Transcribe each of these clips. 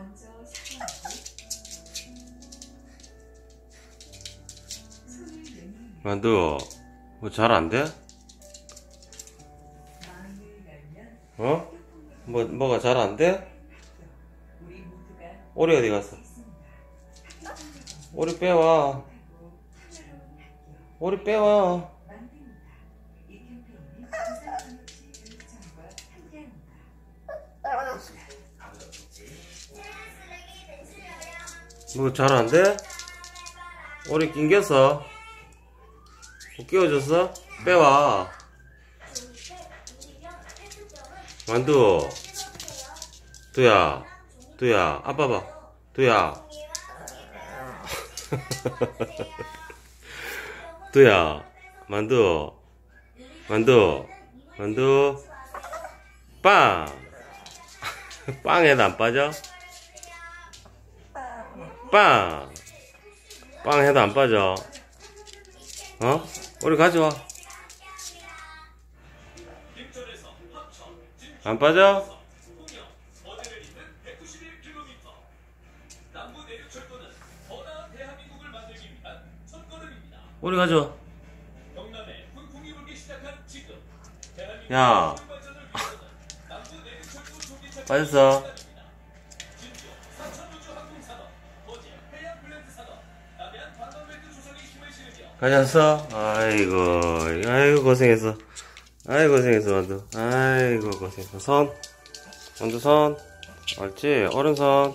먼저 만두 뭐 잘 안 돼? 어? 뭐 뭐가 잘 안 돼? 오리 어디 갔어? 오리 빼와. 오리 빼와. 뭐잘안 돼? 오리 낑겼어? 뭐 끼워줬어? 빼와. 만두. 두야. 두야. 아빠 봐. 두야. 두야. 만두. 만두. 만두. 빵. 빵에도 안 빠져? 빵. 빵 해도 안 빠져. 어? 우리 가져와. 안 빠져? 우리 가져와. 야. 빠졌어. 가졌어? 아이고, 아이고, 고생했어. 아이고, 고생했어, 만두. 아이고, 고생했어. 손. 만두 손. 옳지. 오른손.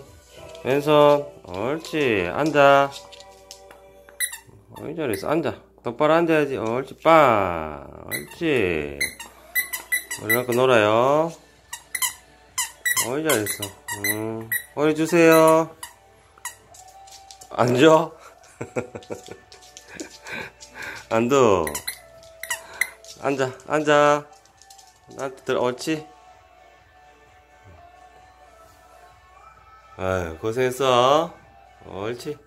왼손. 옳지. 앉아. 어이, 잘했어. 앉아. 똑바로 앉아야지. 옳지. 빵. 옳지. 머리 갖고 놀아요. 어이, 잘했어. 음. 머리 주세요. 안 줘? 안도 앉아 앉아. 나한테 들어 옳지? 아유 고생했어. 옳지